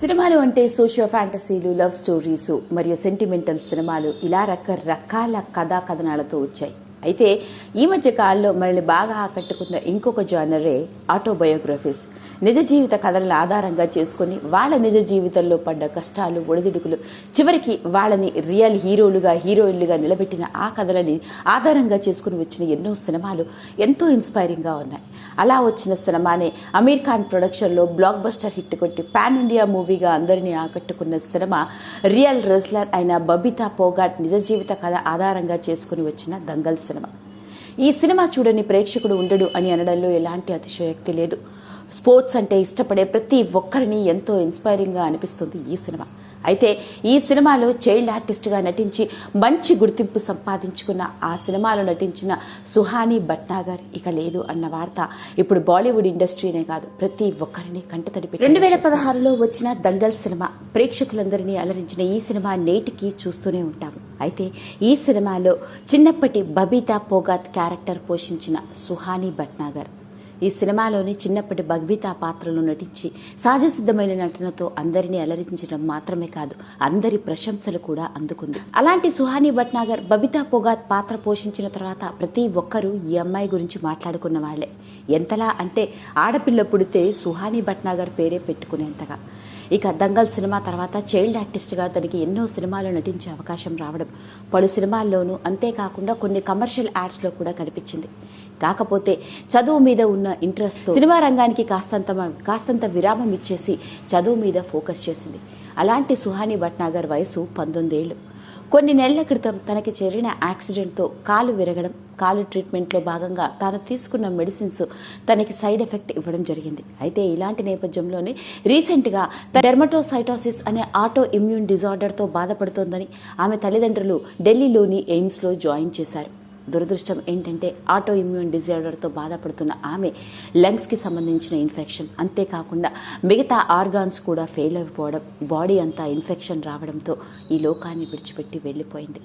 సినిమాలు అంటే సోషియో ఫ్యాంటసీలు లవ్ స్టోరీసు మరియు సెంటిమెంటల్ సినిమాలు ఇలా రకరకాల కథా కథనాలతో వచ్చాయి. అయితే ఈ మధ్య కాలంలో మనల్ని బాగా ఆకట్టుకున్న ఇంకొక జానరే ఆటోబయోగ్రఫీస్. నిజ జీవిత కథలను ఆధారంగా చేసుకొని వాళ్ళ నిజ జీవితంలో పడ్డ కష్టాలు ఒడిదుడుకులు చివరికి వాళ్ళని రియల్ హీరోలుగా హీరోయిన్లుగా నిలబెట్టిన ఆ కథలని ఆధారంగా చేసుకుని వచ్చిన ఎన్నో సినిమాలు ఎంతో ఇన్స్పైరింగ్గా ఉన్నాయి. అలా వచ్చిన సినిమానే అమీర్ ఖాన్ ప్రొడక్షన్లో బ్లాక్ బస్టర్ హిట్ కొట్టి పాన్ ఇండియా మూవీగా అందరినీ ఆకట్టుకున్న సినిమా రియల్ రెస్లర్ అయిన బబితా పోగాట్ నిజ జీవిత కథ ఆధారంగా చేసుకుని వచ్చిన దంగల్ సినిమా. సినిమా. ఈ సినిమా చూడని ప్రేక్షకుడు ఉండడు అని అనడంలో ఎలాంటి అతిశయోక్తి లేదు. స్పోర్ట్స్ అంటే ఇష్టపడే ప్రతి ఒక్కరిని ఎంతో ఇన్స్పైరింగ్గా అనిపిస్తుంది ఈ సినిమా. అయితే ఈ సినిమాలో చైల్డ్ ఆర్టిస్ట్గా నటించి మంచి గుర్తింపు సంపాదించుకున్న ఆ సినిమాలో నటించిన సుహానీ భట్నాగర్ ఇక లేదు అన్న వార్త ఇప్పుడు బాలీవుడ్ ఇండస్ట్రీనే కాదు ప్రతి ఒక్కరిని కంటతడిపి రెండు వేల పదహారులో వచ్చిన దంగల్ సినిమా. ప్రేక్షకులందరినీ అలరించిన ఈ సినిమా నేటికి చూస్తూనే ఉంటాము. అయితే ఈ సినిమాలో చిన్నప్పటి బబీతా పోగాత్ క్యారెక్టర్ పోషించిన సుహానీ భట్నాగర్. ఈ సినిమాలోని చిన్నప్పటి బగ్బితా పాత్రలో నటించి సహజసిద్ధమైన నటనతో అందరినీ అలరించడం మాత్రమే కాదు అందరి ప్రశంసలు కూడా అందుకుంది. అలాంటి సుహానీ భట్నాగర్ బబితా పొగాత్ పాత్ర పోషించిన తర్వాత ప్రతి ఒక్కరూ ఈ అమ్మాయి గురించి మాట్లాడుకున్న వాళ్ళే ఎంతలా అంటే ఆడపిల్ల పుడితే సుహానీ భట్నాగర్ పేరే పెట్టుకునేంతగా. ఇక దంగల్ సినిమా తర్వాత చైల్డ్ ఆర్టిస్ట్గా తనకి ఎన్నో సినిమాలు నటించే అవకాశం రావడం. పలు సినిమాల్లోనూ అంతేకాకుండా కొన్ని కమర్షియల్ యాడ్స్లో కూడా కనిపించింది. కాకపోతే చదువు మీద ఉన్న ఇంట్రెస్ట్తో సినిమా రంగానికి కాస్తంత కాస్తంత విరామం ఇచ్చేసి చదువు మీద ఫోకస్ చేసింది. అలాంటి సుహాని భట్నాగర్ వయసు పంతొమ్మిదేళ్ళు. కొన్ని నెలల క్రితం తనకి జరిగిన యాక్సిడెంట్తో కాలు విరగడం కాలు ట్రీట్మెంట్లో భాగంగా తాను తీసుకున్న మెడిసిన్స్ తనకి సైడ్ ఎఫెక్ట్ ఇవ్వడం జరిగింది. అయితే ఇలాంటి నేపథ్యంలోనే రీసెంట్గా డెర్మటోసైటోసిస్ అనే ఆటో ఇమ్యూన్ డిజార్డర్తో బాధపడుతోందని ఆమె తల్లిదండ్రులు ఢిల్లీలోని ఎయిమ్స్లో జాయిన్ చేశారు. దురదృష్టం ఏంటంటే ఆటో ఇమ్యూన్ డిజార్డర్తో బాధపడుతున్న ఆమె లంగ్స్కి సంబంధించిన ఇన్ఫెక్షన్ అంతేకాకుండా మిగతా ఆర్గాన్స్ కూడా ఫెయిల్ అయిపోవడం బాడీ అంతా ఇన్ఫెక్షన్ రావడంతో ఈ లోకాన్ని విడిచిపెట్టి వెళ్ళిపోయింది.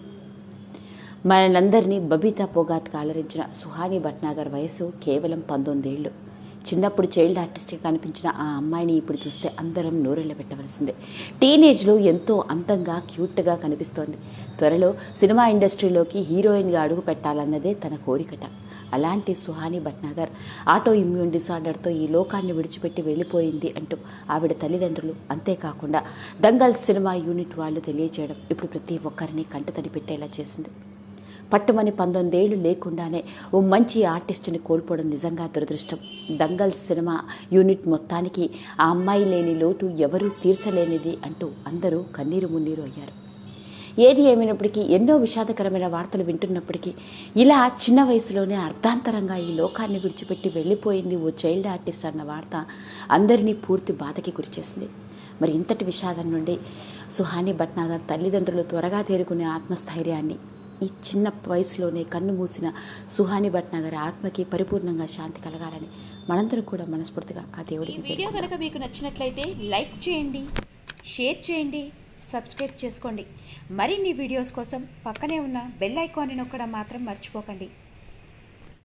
మనందరినీ బబీతా పొగాత్గా అలరించిన సుహాని భట్నాగర్ వయసు కేవలం పంతొమ్మిదేళ్ళు. చిన్నప్పుడు చైల్డ్ ఆర్టిస్ట్గా కనిపించిన ఆ అమ్మాయిని ఇప్పుడు చూస్తే అందరం నోరెళ్ళ పెట్టవలసిందే. టీనేజ్లో ఎంతో అందంగా క్యూట్గా కనిపిస్తోంది. త్వరలో సినిమా ఇండస్ట్రీలోకి హీరోయిన్గా అడుగు పెట్టాలన్నదే తన కోరికట. అలాంటి సుహాని భట్నాగర్ ఆటో ఇమ్యూన్ డిసార్డర్తో ఈ లోకాన్ని విడిచిపెట్టి వెళ్ళిపోయింది అంటూ ఆవిడ తల్లిదండ్రులు అంతేకాకుండా దంగల్ సినిమా యూనిట్ వాళ్ళు తెలియచేయడం ఇప్పుడు ప్రతి ఒక్కరిని కంటతడి పెట్టేలా చేసింది. పట్టుమని పంతొమ్మిదేళ్ళు లేకుండానే ఓ మంచి ఆర్టిస్టుని కోల్పోవడం నిజంగా దురదృష్టం. దంగల్ సినిమా యూనిట్ మొత్తానికి ఆ అమ్మాయి లేని లోటు ఎవరూ తీర్చలేనిది అంటూ అందరూ కన్నీరు మున్నీరు అయ్యారు. ఏది ఏమైనప్పటికీ ఎన్నో విషాదకరమైన వార్తలు వింటున్నప్పటికీ ఇలా చిన్న వయసులోనే అర్ధాంతరంగా ఈ లోకాన్ని విడిచిపెట్టి వెళ్ళిపోయింది ఓ చైల్డ్ ఆర్టిస్ట్ అన్న వార్త అందరినీ పూర్తి బాధకి గురిచేసింది. మరి ఇంతటి విషాదం నుండి సుహాని భట్నాగర్ తల్లిదండ్రులు త్వరగా తేరుకునే ఆత్మస్థైర్యాన్ని ఈ చిన్న వయసులోనే కన్ను మూసిన సుహాని భట్నాగర్ ఆత్మకి పరిపూర్ణంగా శాంతి కలగాలని మనందరం కూడా మనస్ఫూర్తిగా ఆ ఈ దేవుడికి వీడియో కనుక మీకు నచ్చినట్లయితే లైక్ చేయండి షేర్ చేయండి సబ్స్క్రైబ్ చేసుకోండి. మరిన్ని వీడియోస్ కోసం పక్కనే ఉన్న బెల్ ఐకాన్ని నొక్కడం మాత్రం మర్చిపోకండి.